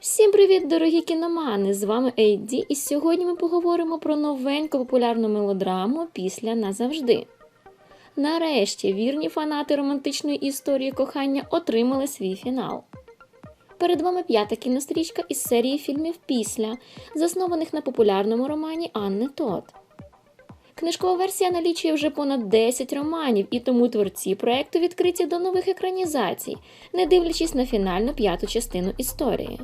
Всім привіт, дорогі кіномани! З вами Ейді, і сьогодні ми поговоримо про новеньку популярну мелодраму після назавжди. Нарешті вірні фанати романтичної історії кохання отримали свій фінал. Перед вами п'ята кінострічка із серії фільмів Після, заснованих на популярному романі Анни Тот. Книжкова версія налічує вже понад 10 романів, і тому творці проекту відкриті до нових екранізацій, не дивлячись на фінальну п'яту частину історії.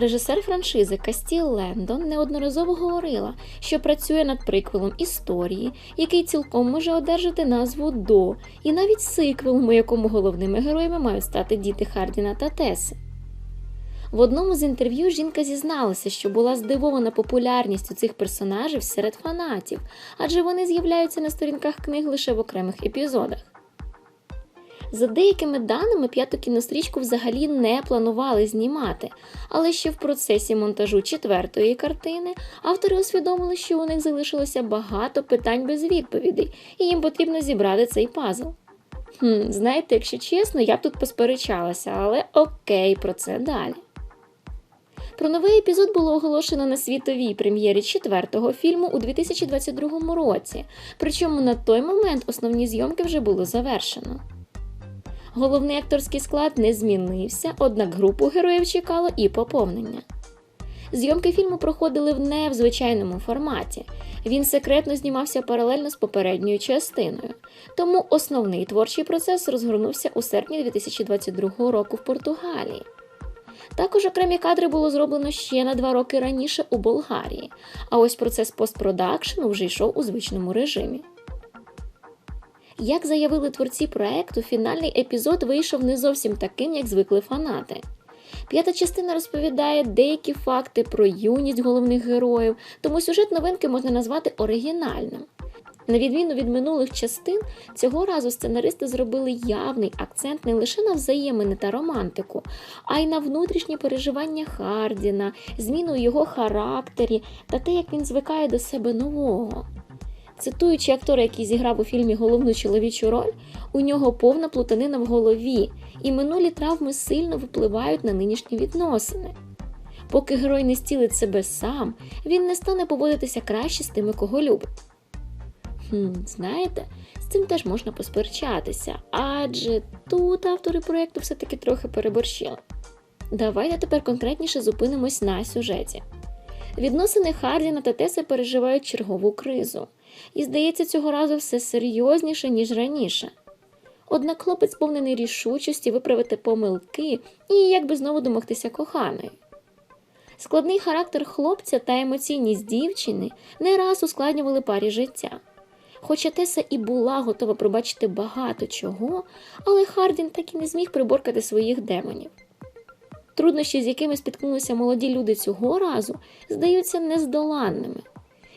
Режисер франшизи Кастіл Лендон неодноразово говорила, що працює над приквелом історії, який цілком може одержати назву До, і навіть сиквелом, у якому головними героями мають стати діти Хардіна та Теси. В одному з інтерв'ю жінка зізналася, що була здивована популярністю цих персонажів серед фанатів, адже вони з'являються на сторінках книг лише в окремих епізодах. За деякими даними, п'яту кінострічку взагалі не планували знімати, але ще в процесі монтажу четвертої картини автори усвідомили, що у них залишилося багато питань без відповідей, і їм потрібно зібрати цей пазл. Хм, Знаєте, якщо чесно, я б тут посперечалася, але окей, про це далі. Про новий епізод було оголошено на світовій прем'єрі четвертого фільму у 2022 році, причому на той момент основні зйомки вже було завершено. Головний акторський склад не змінився, однак групу героїв чекало і поповнення. Зйомки фільму проходили в не в звичайному форматі. Він секретно знімався паралельно з попередньою частиною, тому основний творчий процес розгорнувся у серпні 2022 року в Португалії. Також окремі кадри було зроблено ще на два роки раніше у Болгарії, а ось процес постпродакшену вже йшов у звичному режимі. Як заявили творці проекту, фінальний епізод вийшов не зовсім таким, як звикли фанати. П'ята частина розповідає деякі факти про юність головних героїв, тому сюжет новинки можна назвати оригінальним. На відміну від минулих частин, цього разу сценаристи зробили явний акцент не лише на взаємини та романтику, а й на внутрішні переживання Хардіна, зміну його характері та те, як він звикає до себе нового. Цитуючи актора, який зіграв у фільмі головну чоловічу роль, у нього повна плутанина в голові, і минулі травми сильно впливають на нинішні відносини. Поки герой не стілить себе сам, він не стане поводитися краще з тими, кого любить. Хм, Знаєте, з цим теж можна посперечатися, адже тут автори проєкту все-таки трохи переборщили. Давайте тепер конкретніше зупинимось на сюжеті. Відносини Хардіна та Теси переживають чергову кризу, і здається, цього разу все серйозніше, ніж раніше. Однак хлопець сповнений рішучості виправити помилки і якби знову домогтися коханої. Складний характер хлопця та емоційність дівчини не раз ускладнювали парі життя. Хоча Теса і була готова пробачити багато чого, але Хардін так і не зміг приборкати своїх демонів. Труднощі, з якими спіткнулися молоді люди цього разу, здаються нездоланними.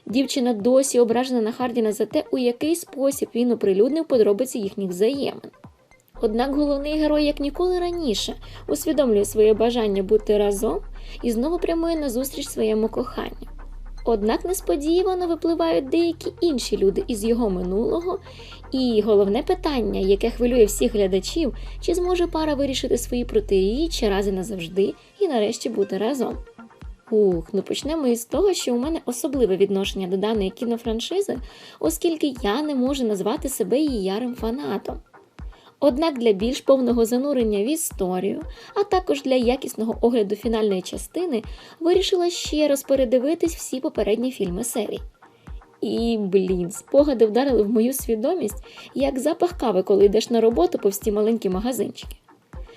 Дівчина досі ображена на Хардіна за те, у який спосіб він оприлюднив подробиці їхніх взаємин. Однак головний герой, як ніколи раніше, усвідомлює своє бажання бути разом і знову прямує назустріч своєму коханню. Однак несподівано випливають деякі інші люди із його минулого, і головне питання, яке хвилює всіх глядачів, чи зможе пара вирішити свої протиріччя рази назавжди і нарешті бути разом. Ух, ну почнемо із того, що у мене особливе відношення до даної кінофраншизи, оскільки я не можу назвати себе її ярим фанатом. Однак для більш повного занурення в історію, а також для якісного огляду фінальної частини, вирішила ще раз передивитись всі попередні фільми серії. І, блін, спогади вдарили в мою свідомість, як запах кави, коли йдеш на роботу повз ті маленькі магазинчики.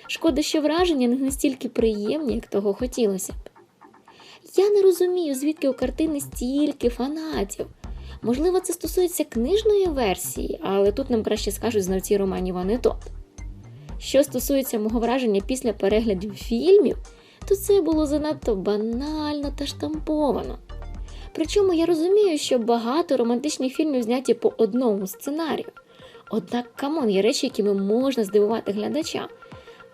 Шкода, що враження не настільки приємні, як того хотілося б. Я не розумію, звідки у картини стільки фанатів. Можливо, це стосується книжної версії, але тут нам краще скажуть знавці романів Анетот. Що стосується мого враження після переглядів фільмів, то це було занадто банально та штамповано. Причому я розумію, що багато романтичних фільмів зняті по одному сценарію. Однак, камон, є речі, якими можна здивувати глядача.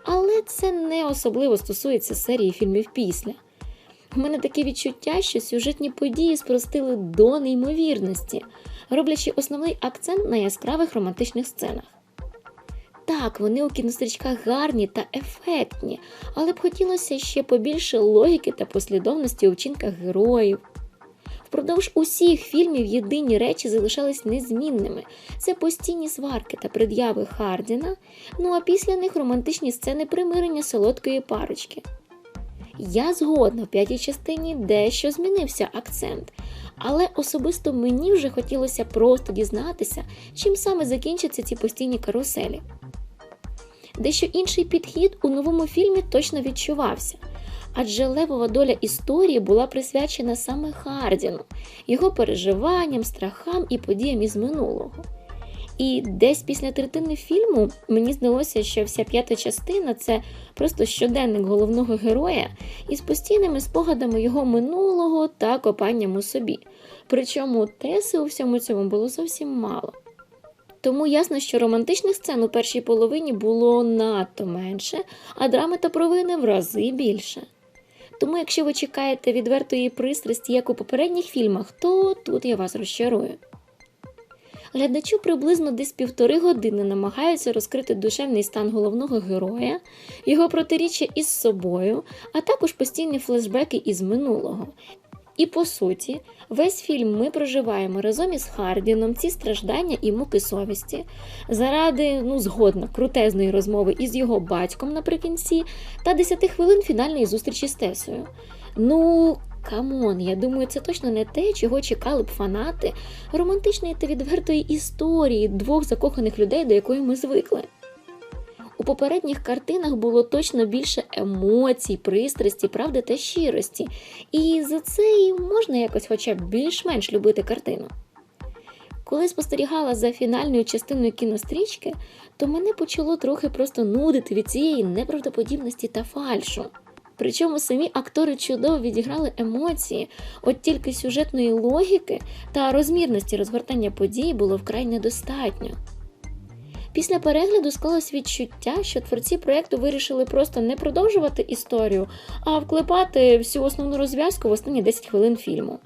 Але це не особливо стосується серії фільмів після. У мене таке відчуття, що сюжетні події спростили до неймовірності, роблячи основний акцент на яскравих романтичних сценах. Так, вони у кінострічках гарні та ефектні, але б хотілося ще побільше логіки та послідовності у вчинках героїв. Впродовж усіх фільмів єдині речі залишались незмінними: це постійні сварки та пред'яви Хардіна, ну а після них романтичні сцени примирення солодкої парочки. Я згодна в п'ятій частині дещо змінився акцент, але особисто мені вже хотілося просто дізнатися, чим саме закінчаться ці постійні каруселі. Дещо інший підхід у новому фільмі точно відчувався, адже левова доля історії була присвячена саме Хардіну, його переживанням, страхам і подіям із минулого. І десь після третини фільму мені здалося, що вся п'ята частина це просто щоденник головного героя із постійними спогадами його минулого та копанням у собі. Причому теси у всьому цьому було зовсім мало. Тому ясно, що романтичних сцен у першій половині було надто менше, а драми та провини в рази більше. Тому, якщо ви чекаєте відвертої пристрасті, як у попередніх фільмах, то тут я вас розчарую. Глядачу приблизно десь півтори години намагаються розкрити душевний стан головного героя, його протиріччя із собою, а також постійні флешбеки із минулого. І по суті, весь фільм ми проживаємо разом із Хардіном ці страждання і муки совісті заради ну згодна крутезної розмови із його батьком наприкінці та 10 хвилин фінальної зустрічі з Тесою. Ну, камон, я думаю, це точно не те, чого чекали б фанати романтичної та відвертої історії двох закоханих людей, до якої ми звикли. У попередніх картинах було точно більше емоцій, пристрасті, правди та щирості, і за це і можна якось хоча б більш-менш любити картину. Коли спостерігала за фінальною частиною кінострічки, то мене почало трохи просто нудити від цієї неправдоподібності та фальшу. Причому самі актори чудово відіграли емоції, от тільки сюжетної логіки та розмірності розгортання подій було вкрай недостатньо. Після перегляду склалось відчуття, що творці проєкту вирішили просто не продовжувати історію, а вклепати всю основну розв'язку в останні 10 хвилин фільму.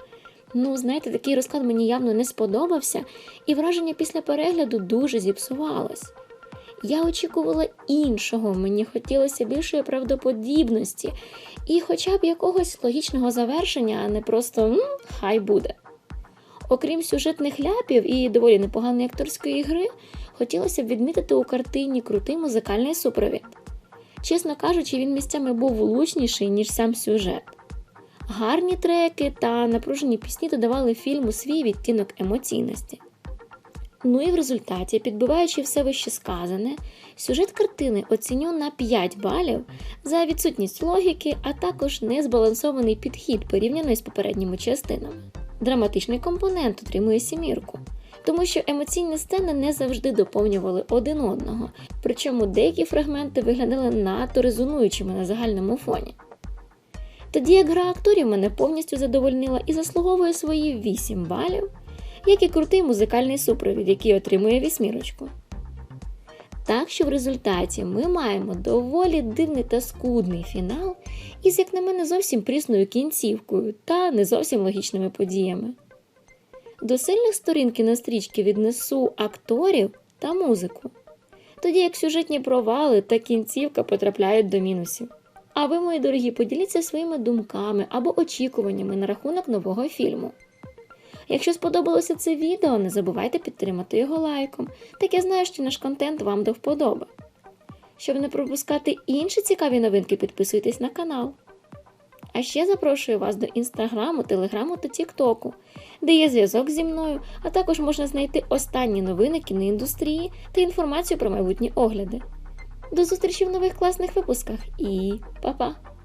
Ну, знаєте, такий розклад мені явно не сподобався, і враження після перегляду дуже зіпсувалось. Я очікувала іншого, мені хотілося більшої правдоподібності і хоча б якогось логічного завершення, а не просто «М, хай буде. Окрім сюжетних ляпів і доволі непоганої акторської гри, хотілося б відмітити у картині крутий музикальний супровід. Чесно кажучи, він місцями був влучніший, ніж сам сюжет. Гарні треки та напружені пісні додавали фільму свій відтінок емоційності. Ну і в результаті, підбиваючи все вище сказане, сюжет картини оціню на 5 балів за відсутність логіки, а також незбалансований підхід порівняно з попередніми частинами. Драматичний компонент отримує сімірку, тому що емоційні сцени не завжди доповнювали один одного, причому деякі фрагменти виглядали надто резонуючими на загальному фоні. Тоді як гра акторів мене повністю задовольнила і заслуговує свої 8 балів, як і крутий музикальний супровід, який отримує вісьмірочку. Так що в результаті ми маємо доволі дивний та скудний фінал із, як на мене, зовсім прісною кінцівкою та не зовсім логічними подіями. До сильних сторін кінострічки віднесу акторів та музику, тоді як сюжетні провали та кінцівка потрапляють до мінусів. А ви, мої дорогі, поділіться своїми думками або очікуваннями на рахунок нового фільму. Якщо сподобалося це відео, не забувайте підтримати його лайком, так я знаю, що наш контент вам до вподоби. Щоб не пропускати інші цікаві новинки, підписуйтесь на канал. А ще запрошую вас до інстаграму, телеграму та тіктоку, де є зв'язок зі мною, а також можна знайти останні новини кіноіндустрії та інформацію про майбутні огляди. До зустрічі в нових класних випусках і па-па!